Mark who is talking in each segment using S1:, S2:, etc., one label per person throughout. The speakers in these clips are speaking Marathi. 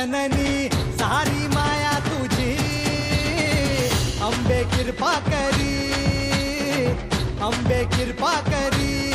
S1: जननी सारी माया तुझी। अंबे कृपा करी अंबे कृपा करी।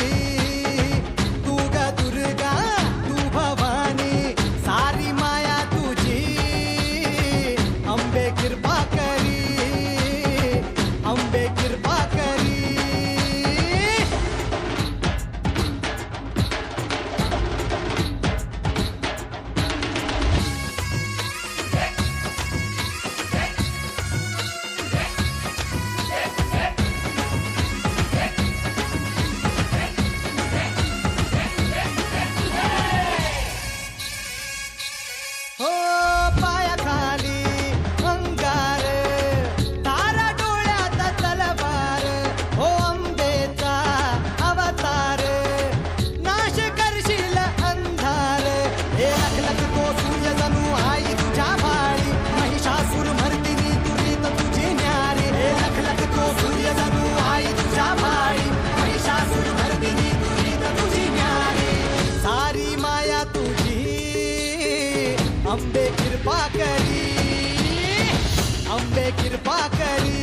S1: कृपा करी.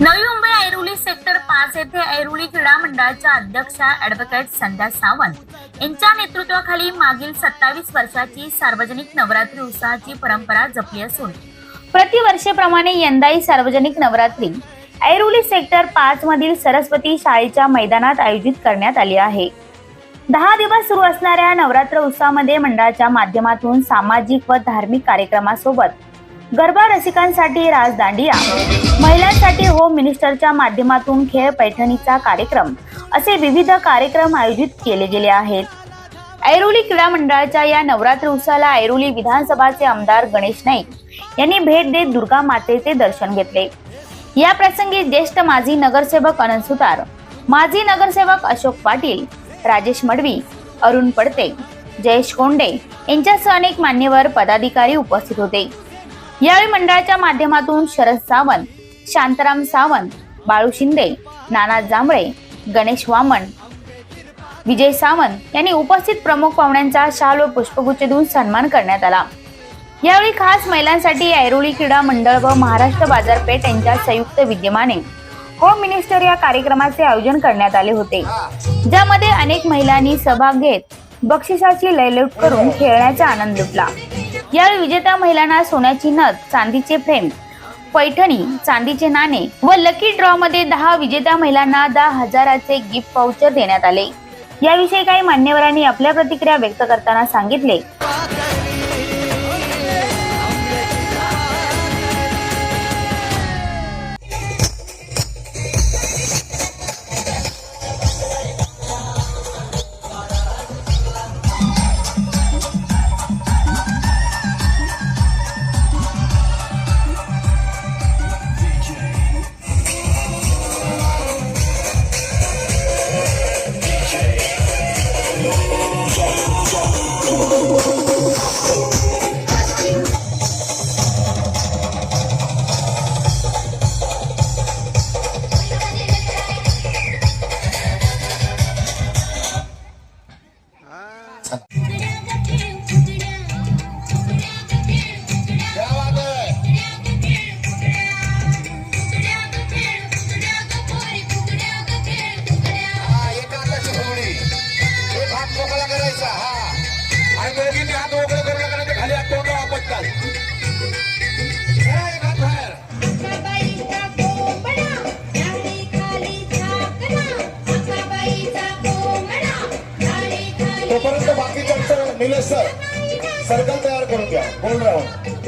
S2: नवी मुंबई ऐरोली सेक्टर पाच येथे ऐरोली क्रीडा मंडळाच्या अध्यक्षा ऍडव्होकेट संध्या सावंत यांच्या नेतृत्वाखाली मागील सत्तावीस वर्षाची सार्वजनिक नवरात्री उत्साहाची परंपरा जपली असून प्रतिवर्षेप्रमाणे यंदाही सार्वजनिक नवरात्री ऐरोली सेक्टर पाच मधील सरस्वती शाळेच्या मैदानात आयोजित करण्यात आली आहे. दहा दिवस सुरू असणाऱ्या नवरात्र उत्सवामध्ये मंडळाच्या माध्यमातून सामाजिक व धार्मिक कार्यक्रमासोबत गरबा रसिकांसाठी राजदांडिया महिलांसाठी होम मिनिस्टरच्या माध्यमातून खेळ पैठणीचा कार्यक्रम. असे विविध कार्यक्रम आयोजित केले गेले आहेत. ऐरोली क्रीडा मंडळाच्या या नवरात्र उत्सवाला ऐरोली विधानसभाचे आमदार गणेश नाईक यांनी भेट देत दुर्गा मातेचे दर्शन घेतले. या प्रसंगी ज्येष्ठ माजी नगरसेवक अनंत सुतार माजी नगरसेवक अशोक पाटील राजेश मडवी अरुण पडते जयेश कोंडे यांच्यासह अनेक मान्यवर पदाधिकारी उपस्थित होते. यावेळी मंडळाच्या माध्यमातून शरद सावंत शांताराम सावंत बाळू शिंदे नाना जांभळे गणेश वामन विजय सावंत यांनी उपस्थित प्रमुख पाहुण्यांचा शाल व पुष्पगुच्छ देऊन सन्मान करण्यात आला. यावेळी खास महिलांसाठी ऐरोली क्रीडा मंडळ व महाराष्ट्र बाजारपेठ यांच्या संयुक्त विद्यमाने होम मिनिस्टर या कार्यक्रमाचे आयोजन करण्यात आले होते. ज्यामध्ये अनेक महिलांनी सहभाग घेत बक्षिसाची लयलूट करून खेळण्याचा आनंद लुटला. यावेळी विजेत्या महिलांना सोन्याची नथ चांदीचे फ्रेम पैठणी चांदीचे नाणे व लकी ड्रॉ मध्ये दहा विजेत्या महिलांना दहा हजाराचे गिफ्ट पाउचर देण्यात आले. याविषयी काही मान्यवरांनी आपल्या प्रतिक्रिया व्यक्त करताना सांगितले.
S3: निलेश सर. सर्कल तयार करून द्या. गोल राहून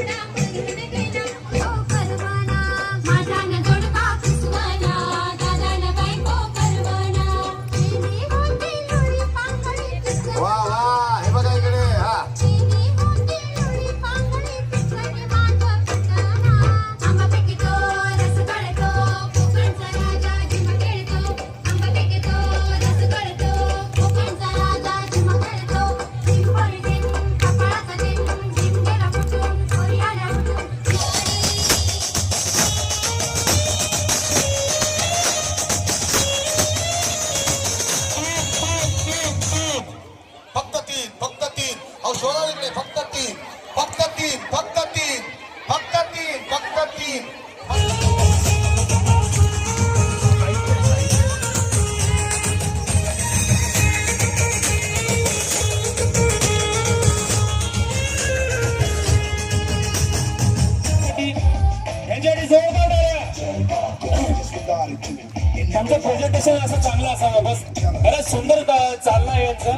S4: सुंदर चा- चाललं आहे यांचं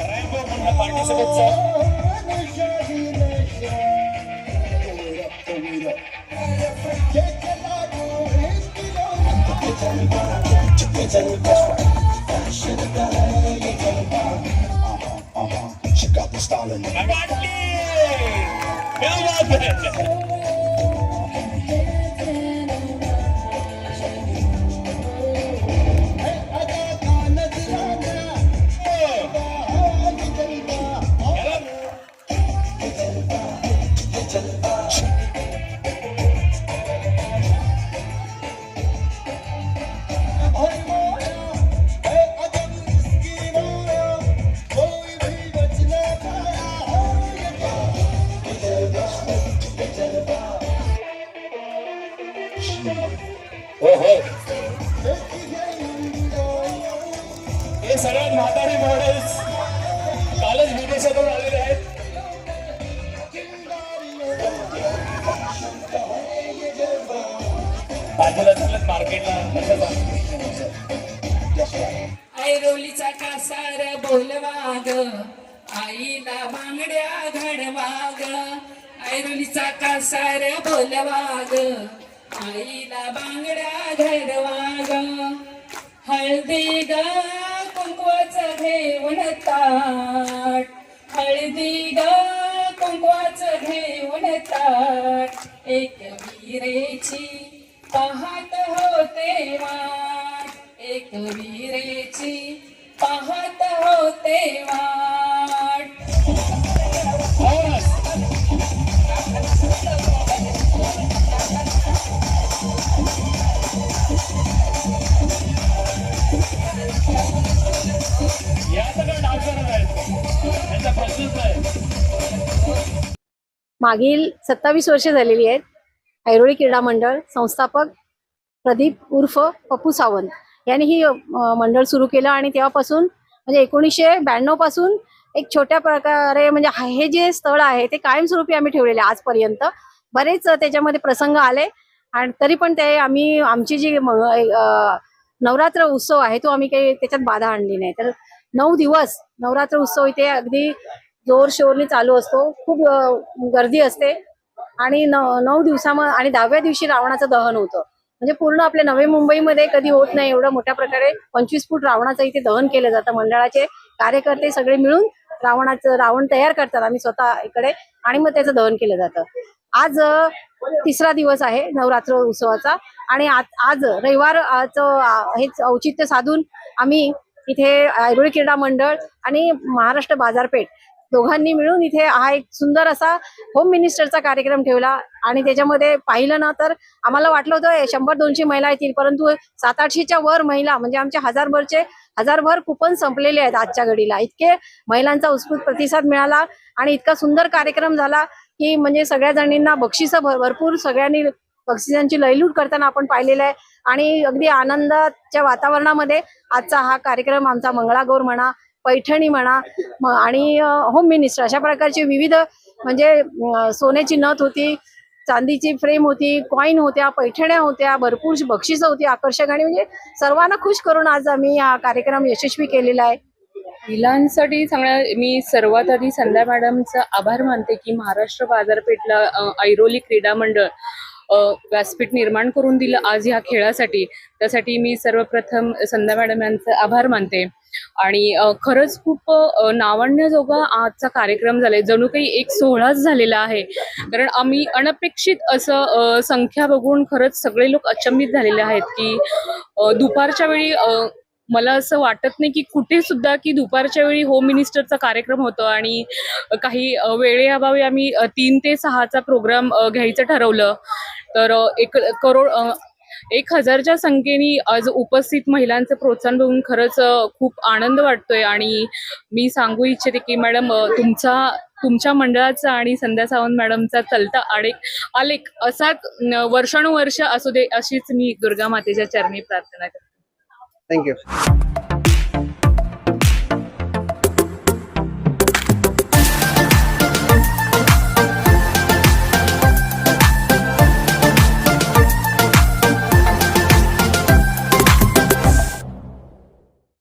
S4: रॅम्बो म्हणलं पार्टिसिपेंटचं हे सगळ्यात म्हातारे मॉडेल्स कालच विदेशातून आलेले आहेत. बाजूला चालत मार्केटला.
S5: ऐरोलीचा कासार बोलवाग आईला बांगड्या घडवाग ऐरोलीचा कासार बोलवाग आईला बांगड्या घडवाग हळदी ग घेऊन ताट हळदी ग कुंकवाचं घेऊन ताट एक विरेची पाहत होते वाट. एक विरेची पाहत होते वाट.
S6: मागील सत्तावीस वर्षे झालेली आहेत. ऐरोळी क्रीडा मंडळ संस्थापक प्रदीप उर्फ पप्पू सावंत यांनी ही मंडळ सुरू केलं आणि तेव्हापासून म्हणजे एकोणीसशे ब्याण्णवपासून एक छोट्या प्रकारे म्हणजे हे जे स्थळ आहे ते कायमस्वरूपी आम्ही ठेवलेले आजपर्यंत. बरेच त्याच्यामध्ये प्रसंग आले आणि तरी पण ते आम्ही आमची जी नवरात्र उत्सव आहे तो आम्ही काही त्याच्यात बाधा आणली नाही. तर नऊ दिवस नवरात्र उत्सव इथे अगदी जोर शोरने चालू असतो. खूप गर्दी असते. आणि नऊ दिवसामध्ये आणि दहाव्या दिवशी रावणाचं दहन होतं. म्हणजे पूर्ण आपल्या नवी मुंबईमध्ये कधी होत नाही एवढं मोठ्या प्रकारे पंचवीस फूट रावणाचं इथे दहन केलं जातं. मंडळाचे कार्यकर्ते सगळे मिळून रावणाचं रावण तयार करतात आम्ही स्वतः इकडे. आणि मग त्याचं दहन केलं जातं. आज तिसरा दिवस आहे नवरात्र उत्सवाचा. आणि आज आज रविवार आज हेच औचित्य साधून आम्ही इथे ऐरोळी क्रीडा मंडळ आणि महाराष्ट्र बाजारपेठ दोघांनी मिळून इथे हा एक सुंदर असा होम मिनिस्टरचा कार्यक्रम ठेवला. आणि त्याच्यामध्ये पाहिलं ना तर आम्हाला वाटलं होतं शंभर दोनशे महिला येतील. परंतु सात आठशेच्या वर महिला म्हणजे आमच्या हजारभरचे हजारभर कुपन संपलेले आहेत आजच्या घडीला. इतके महिलांचा उत्स्फूर्त प्रतिसाद मिळाला आणि इतका सुंदर कार्यक्रम झाला की म्हणजे सगळ्या जणींना बक्षिसं भर- भरपूर सगळ्यांनी बक्षिसांची लयलूट करताना आपण पाहिलेलं आहे. आणि अगदी आनंदाच्या वातावरणामध्ये आजचा हा कार्यक्रम आमचा मंगळागौर म्हणा पैठणी म्हणा आणि होम मिनिस्टर अशा प्रकारचे विविध म्हणजे सोन्याची नथ होती चांदीची फ्रेम होती कॉईन होत्या पैठण्या होत्या भरपूर बक्षिसं होती आकर्षक आणि म्हणजे सर्वांना खुश करून आज आम्ही हा कार्यक्रम यशस्वी केलेला आहे.
S5: महिलांसाठी सगळ्या मी सर्वात आधी संध्या मॅडमचा आभार मानते की महाराष्ट्र बाजारपेठला ऐरोली क्रीडा मंडळ व्यासपीठ निर्माण करून दिलं आज ह्या खेळासाठी. त्यासाठी मी सर्वप्रथम संध्या मॅडम यांचे आभार मानते. आणि खरंच खूप नावाण्यजोगा आजचा कार्यक्रम झालाय. जणू काही एक सोहळाच झालेला आहे. कारण आम्ही अनपेक्षित असं संख्या बघून खरंच सगळे लोक अचंबित झालेले आहेत की दुपारच्या वेळी मला असं वाटत नाही की कुठे सुद्धा की दुपारच्या वेळी होम मिनिस्टरचा कार्यक्रम होतो आणि काही वेळेअभावी आम्ही तीन ते सहाचा प्रोग्राम घ्यायचं ठरवलं. तर एक करोड एक हजारच्या संख्येने आज उपस्थित महिलांचं प्रोत्साहन बघून खरंच खूप आनंद वाटतोय. आणि मी सांगू इच्छिते की मॅडम तुमचा तुमच्या मंडळाचा आणि संध्या सावंत मॅडमचा चलता आलेख आलेख असाच वर्षानुवर्ष असू दे अशीच मी दुर्गा मातेच्या चरणी प्रार्थना करते.
S7: थँक्यू